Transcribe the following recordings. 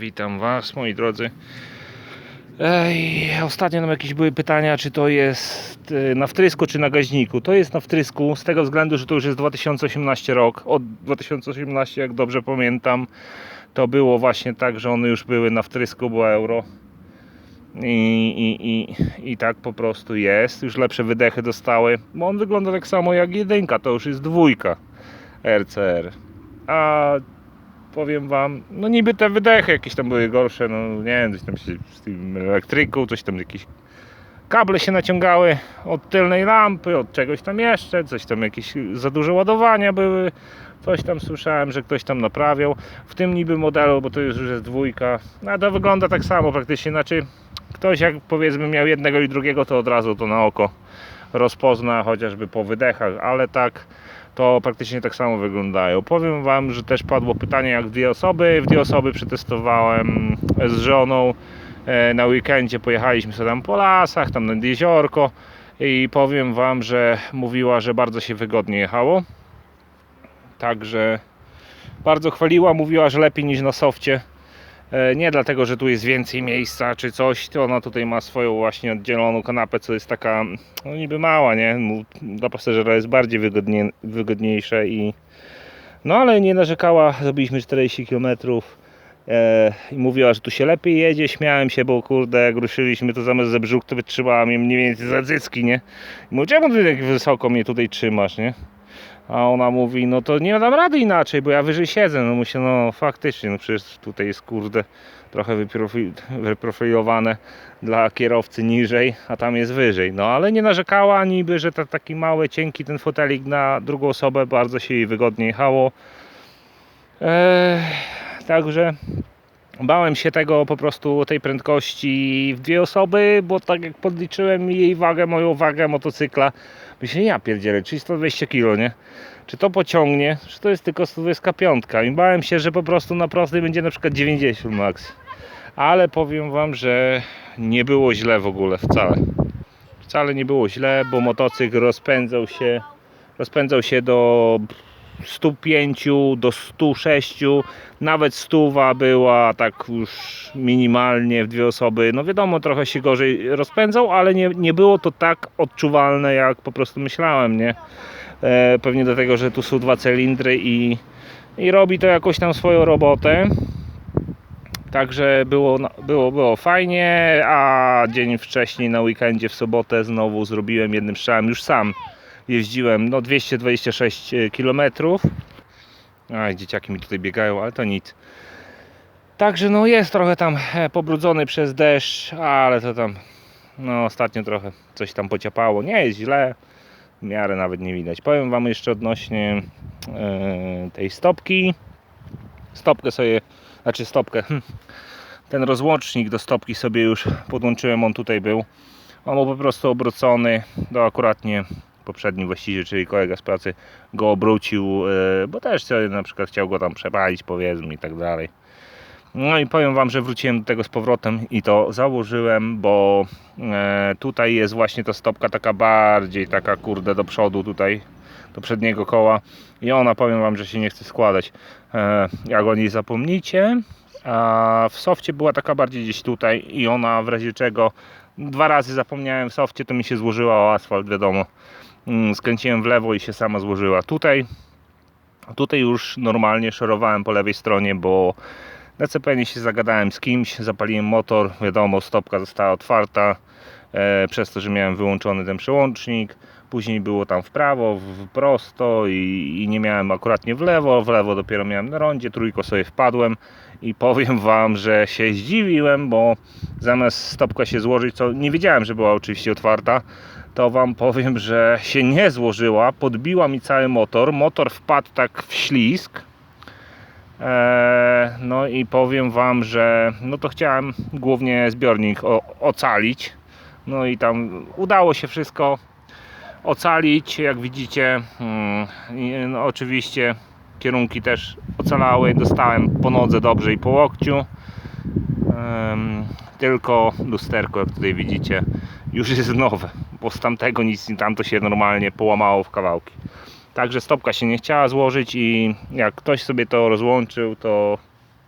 Witam Was, moi drodzy. Ej, ostatnio nam jakieś były pytania, czy to jest e, na wtrysku, czy na gaźniku. To jest na wtrysku, z tego względu, że to już jest 2018 rok. Od 2018, jak dobrze pamiętam, to było właśnie tak, że one już były na wtrysku, było euro. I, i, i, I tak po prostu jest. Już lepsze wydechy dostały. Bo on wygląda tak samo jak jedynka, to już jest dwójka RCR. A powiem wam, no niby te wydechy jakieś tam były gorsze, no nie wiem, coś tam się z tym elektryką, coś tam jakieś kable się naciągały od tylnej lampy, od czegoś tam jeszcze, coś tam jakieś za duże ładowania były, coś tam słyszałem, że ktoś tam naprawiał, w tym niby modelu, bo to już jest dwójka, no to wygląda tak samo praktycznie, znaczy ktoś jak powiedzmy miał jednego i drugiego, to od razu to na oko rozpozna, chociażby po wydechach, ale tak to praktycznie tak samo wyglądają. Powiem Wam, że też padło pytanie jak dwie osoby. W dwie osoby przetestowałem z żoną. E, Na weekendzie pojechaliśmy sobie tam po lasach, tam nad jeziorko i powiem Wam, że mówiła, że bardzo się wygodnie jechało. Także bardzo chwaliła, mówiła, że lepiej niż na softie. E, Nie dlatego, że tu jest więcej miejsca czy coś, to ona tutaj ma swoją właśnie oddzieloną kanapę, co jest taka no niby mała, nie? Mu- Dla pasażera jest bardziej wygodnie, wygodniejsze i no ale nie narzekała, zrobiliśmy 40 km e, i mówiła, że tu się lepiej jedzie, śmiałem się, bo kurde jak ruszyliśmy to zamiast za brzuch to wytrzymała mnie mniej więcej za cycki, nie? I mówię, czemu ty tak wysoko mnie tutaj trzymasz, nie? A ona mówi, no to nie dam rady inaczej, bo ja wyżej siedzę. No myślę, no faktycznie, no przecież tutaj jest kurde trochę wyprofi- wyprofilowane dla kierowcy niżej, a tam jest wyżej. No ale nie narzekała niby, że to taki mały, cienki ten fotelik na drugą osobę, bardzo się jej wygodnie jechało. Eee, także bałem się tego po prostu tej prędkości w dwie osoby, bo tak jak podliczyłem jej wagę, moją wagę motocykla, myślę, ja pierdzielę, czyli 120 kg, nie? Czy to pociągnie, czy to jest tylko 125? I bałem się, że po prostu na prostej będzie na przykład 90 max. Ale powiem wam, że nie było źle w ogóle, wcale. Wcale nie było źle, bo motocykl rozpędzał się, rozpędzał się do 105 do 106, nawet stuwa była tak już minimalnie w dwie osoby. No wiadomo, trochę się gorzej rozpędzał, ale nie, nie było to tak odczuwalne, jak po prostu myślałem, nie? E, pewnie dlatego, że tu są dwa cylindry i, i robi to jakoś tam swoją robotę. Także było, było, było fajnie, a dzień wcześniej na weekendzie w sobotę znowu zrobiłem jednym strzałem już sam jeździłem no 226 km. Aj, dzieciaki mi tutaj biegają, ale to nic. Także no jest trochę tam e, pobrudzony przez deszcz, ale to tam no ostatnio trochę coś tam pociapało. Nie jest źle, w miarę nawet nie widać. Powiem Wam jeszcze odnośnie e, tej stopki. Stopkę sobie, znaczy stopkę, hm, ten rozłącznik do stopki sobie już podłączyłem, on tutaj był. On był po prostu obrócony do akuratnie poprzedni właściciel, czyli kolega z pracy go obrócił, e, bo też sobie na przykład chciał go tam przepalić powiedzmy i tak dalej. No i powiem Wam, że wróciłem do tego z powrotem i to założyłem, bo e, tutaj jest właśnie ta stopka taka bardziej taka kurde do przodu tutaj, do przedniego koła i ona powiem Wam, że się nie chce składać. E, jak o niej zapomnicie, a w softie była taka bardziej gdzieś tutaj i ona w razie czego dwa razy zapomniałem w softie, to mi się złożyła o asfalt, wiadomo. Mm, Skręciłem w lewo i się sama złożyła. Tutaj, tutaj już normalnie szorowałem po lewej stronie, bo na CPN się zagadałem z kimś, zapaliłem motor, wiadomo, stopka została otwarta e, przez to, że miałem wyłączony ten przełącznik. Później było tam w prawo, w prosto i, i nie miałem akuratnie w lewo. W lewo dopiero miałem na rondzie, trójko sobie wpadłem i powiem Wam, że się zdziwiłem, bo zamiast stopka się złożyć, co nie wiedziałem, że była oczywiście otwarta, to Wam powiem, że się nie złożyła, podbiła mi cały motor, motor wpadł tak w ślisk. Eee, no i powiem Wam, że no to chciałem głównie zbiornik ocalić. No i tam udało się wszystko ocalić, jak widzicie. Mm, no, oczywiście kierunki też ocalały, dostałem po nodze dobrze i po łokciu. Tylko lusterko, jak tutaj widzicie, już jest nowe, bo z tamtego nic, tamto się normalnie połamało w kawałki. Także stopka się nie chciała złożyć i jak ktoś sobie to rozłączył, to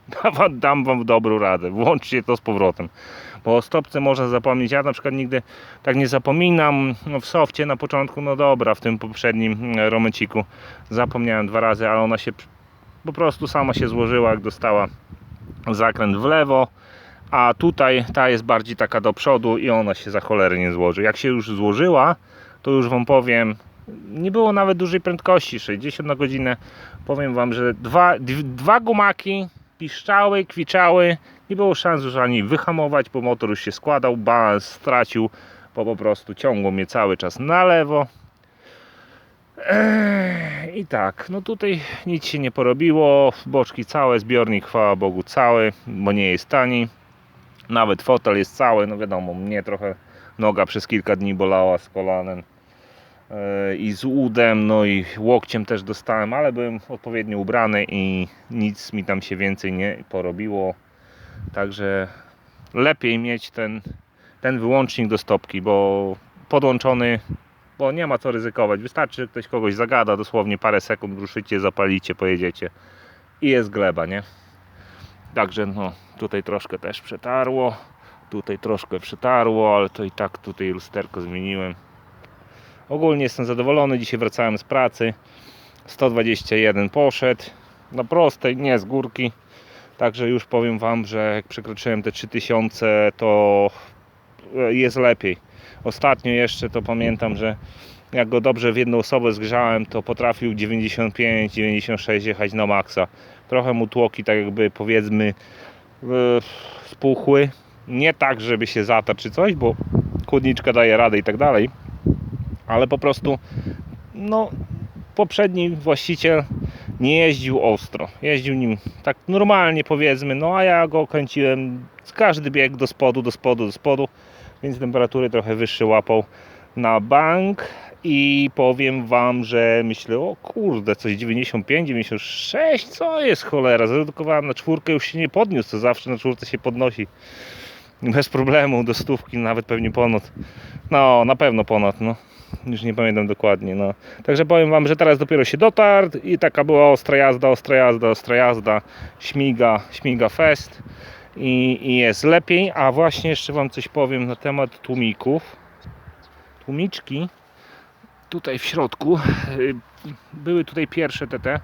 Dam- wam dobrą radę, włączcie to z powrotem. Bo o stopce można zapomnieć. Ja na przykład nigdy tak nie zapominam. No w softie na początku, no dobra, w tym poprzednim mm, romeciku zapomniałem dwa razy, ale ona się po prostu sama się złożyła, jak dostała zakręt w lewo. A tutaj ta jest bardziej taka do przodu i ona się za cholerę nie złoży. Jak się już złożyła, to już wam powiem, nie było nawet dużej prędkości, 60 na godzinę. Powiem wam, że dwa, dw- dwa gumaki piszczały, kwiczały. Nie było szans już ani wyhamować, bo motor już się składał, balans stracił, bo po prostu ciągło mnie cały czas na lewo. I tak, no tutaj nic się nie porobiło, boczki całe, zbiornik chwała Bogu cały, bo nie jest tani. Nawet fotel jest cały, no wiadomo, mnie trochę noga przez kilka dni bolała z kolanem e, i z udem, no i łokciem też dostałem, ale byłem odpowiednio ubrany i nic mi tam się więcej nie porobiło. Także lepiej mieć ten, ten wyłącznik do stopki, bo podłączony, bo nie ma co ryzykować. Wystarczy, że ktoś kogoś zagada, dosłownie parę sekund ruszycie, zapalicie, pojedziecie i jest gleba, nie? Także no, tutaj troszkę też przetarło, tutaj troszkę przetarło, ale to i tak tutaj lusterko zmieniłem. Ogólnie jestem zadowolony, dzisiaj wracałem z pracy, 121 poszedł, na prostej, nie z górki. Także już powiem Wam, że jak przekroczyłem te 3000 to e, jest lepiej. Ostatnio jeszcze to pamiętam, że jak go dobrze w jedną osobę zgrzałem, to potrafił 95-96 jechać na maksa. Trochę mu tłoki tak jakby powiedzmy e, spuchły. Nie tak, żeby się zatarł czy coś, bo chłodniczka daje radę i tak dalej. Ale po prostu no poprzedni właściciel nie jeździł ostro. Jeździł nim tak normalnie powiedzmy, no a ja go kręciłem z każdy bieg do spodu, do spodu, do spodu, więc temperatury trochę wyższe łapał na bank i powiem wam, że myślę, o kurde, coś 95, 96, co jest cholera, zredukowałem na czwórkę, już się nie podniósł, to zawsze na czwórce się podnosi. Bez problemu do stówki, nawet pewnie ponad, no na pewno ponad, no. Już nie pamiętam dokładnie, no. Także powiem Wam, że teraz dopiero się dotarł i taka była ostra jazda, ostra jazda, ostra jazda, śmiga, śmiga fest i, i jest lepiej, a właśnie jeszcze Wam coś powiem na temat tłumików. Tłumiczki tutaj w środku y, były tutaj pierwsze te, te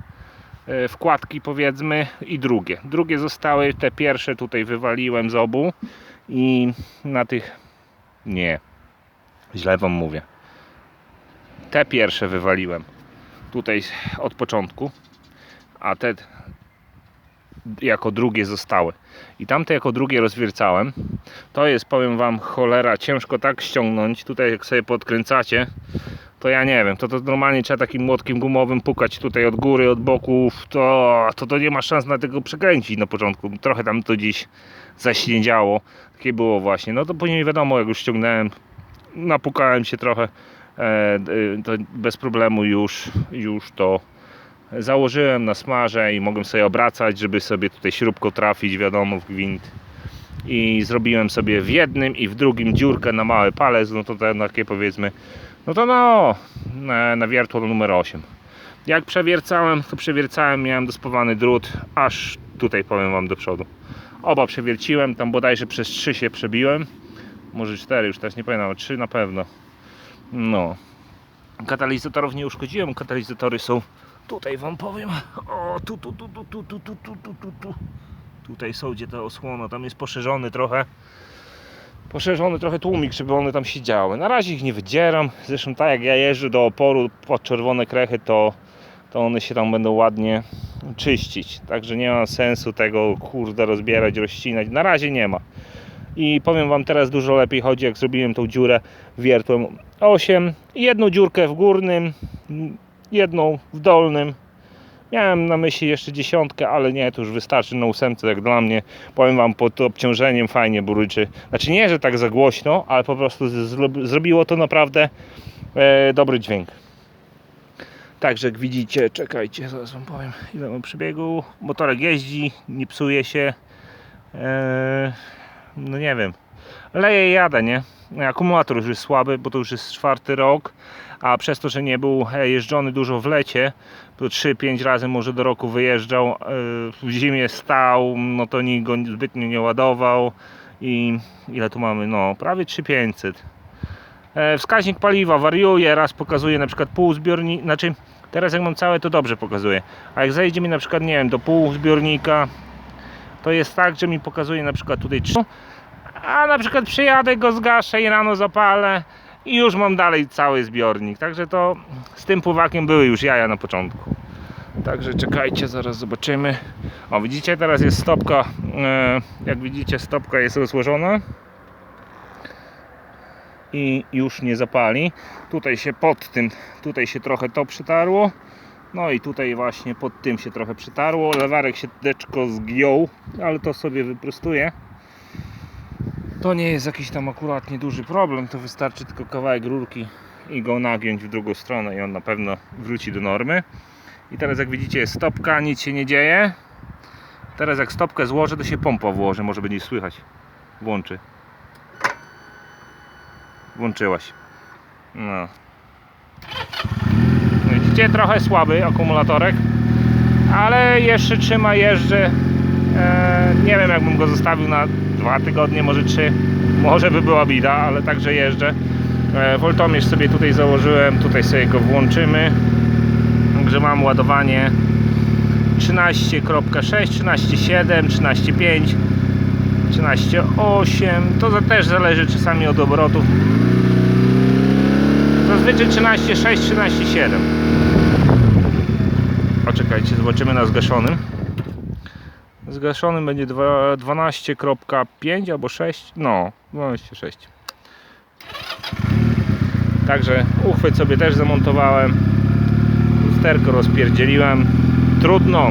y, wkładki powiedzmy i drugie. Drugie zostały, te pierwsze tutaj wywaliłem z obu i na tych nie, źle Wam mówię te pierwsze wywaliłem tutaj od początku, a te jako drugie zostały. I tamte jako drugie rozwiercałem. To jest, powiem Wam, cholera, ciężko tak ściągnąć. Tutaj jak sobie podkręcacie, to ja nie wiem, to, to normalnie trzeba takim młotkiem gumowym pukać tutaj od góry, od boków, to, to, to nie ma szans na tego przekręcić na początku. Trochę tam to dziś zaśniedziało. Takie było właśnie. No to później wiadomo, jak już ściągnąłem, napukałem się trochę, e, y, to bez problemu już, już to założyłem na smarze i mogłem sobie obracać, żeby sobie tutaj śrubką trafić, wiadomo, w gwint. I zrobiłem sobie w jednym i w drugim dziurkę na mały palec, no to takie powiedzmy, no to no, na, na wiertło numer 8. Jak przewiercałem, to przewiercałem, miałem dospowany drut, aż tutaj powiem Wam do przodu. Oba przewierciłem, tam bodajże przez 3 się przebiłem, może 4, już teraz nie pamiętam, 3 na pewno. No. Katalizatorów nie uszkodziłem, katalizatory są tutaj wam powiem. O, tu, tu, tu, tu, tu, tu, tu, tu, tu, tu, tu. Tutaj są gdzie ta osłona, tam jest poszerzony trochę. Poszerzony trochę tłumik, żeby one tam siedziały. Na razie ich nie wydzieram. Zresztą tak jak ja jeżdżę do oporu pod czerwone krechy, to, to one się tam będą ładnie czyścić. Także nie ma sensu tego kurde rozbierać, rozcinać. Na razie nie ma. I powiem Wam teraz dużo lepiej chodzi, jak zrobiłem tą dziurę wiertłem 8. Jedną dziurkę w górnym, jedną w dolnym. Miałem na myśli jeszcze dziesiątkę, ale nie, to już wystarczy na ósemce, jak dla mnie. Powiem Wam, pod obciążeniem fajnie buryczy. Znaczy nie, że tak za głośno, ale po prostu zro- zrobiło to naprawdę e, dobry dźwięk. Także jak widzicie, czekajcie, zaraz Wam powiem ile mam przebiegu. Motorek jeździ, nie psuje się. E, no nie wiem. leję i jadę, nie? Akumulator już jest słaby, bo to już jest czwarty rok, a przez to, że nie był e, jeżdżony dużo w lecie, to 3-5 razy może do roku wyjeżdżał, e, w zimie stał, no to nikt go zbytnio nie ładował i ile tu mamy? No, prawie 3500. E, Wskaźnik paliwa wariuje, raz pokazuje na przykład pół zbiornika, znaczy teraz jak mam całe to dobrze pokazuje, a jak zejdzie mi na przykład, nie wiem, do pół zbiornika, to jest tak, że mi pokazuje na przykład tutaj 3, a na przykład przyjadę go zgaszę i rano zapalę i już mam dalej cały zbiornik, także to z tym pływakiem były już jaja na początku. Także czekajcie, zaraz zobaczymy. O, widzicie, teraz jest stopka, e, jak widzicie, stopka jest rozłożona i już nie zapali. Tutaj się pod tym, tutaj się trochę to przytarło. No i tutaj właśnie pod tym się trochę przytarło. Lewarek się deczko zgiął, ale to sobie wyprostuję. To nie jest jakiś tam akurat nieduży problem, to wystarczy tylko kawałek rurki i go nagiąć w drugą stronę i on na pewno wróci do normy. I teraz jak widzicie jest stopka, nic się nie dzieje. Teraz jak stopkę złożę, to się pompa włoży, może będzie słychać. Włączy. Włączyłaś. No. Widzicie, trochę słaby akumulatorek, ale jeszcze trzyma, jeżdżę. E, nie wiem, jakbym go zostawił na dwa tygodnie, może trzy. Może by była bida, ale także jeżdżę. E, voltomierz sobie tutaj założyłem, tutaj sobie go włączymy. Także mam ładowanie 13.6, 13.7, 13.5, 13.8. To też zależy czasami od obrotów. Zazwyczaj 13.6, 13.7. Poczekajcie, zobaczymy na zgaszonym. Zgaszonym będzie dwa- 12.5 albo 6. No, 12.6. Także uchwyt sobie też zamontowałem. Lusterko rozpierdzieliłem. Trudno.